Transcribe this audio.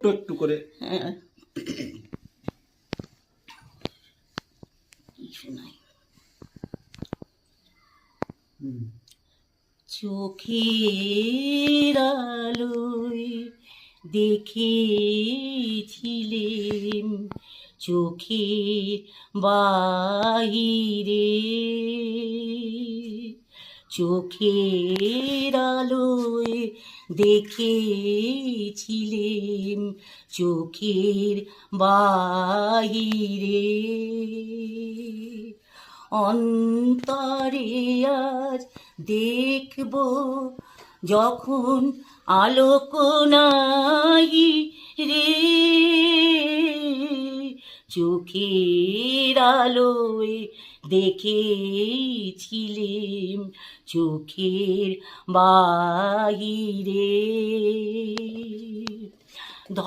একটু একটু করে। হ্যাঁ কি শোনাই হুম। চোখের আলোয় দেখেছিলেন চোখের বাহিরে। চোখের আলোয় দেখেছিলেন চোখের বাহিরে। অন্তরে আজ দেখব যখন আলোক নাই রে। চোখের আলোয় দেখেছিলেম চোখের বাহিরে।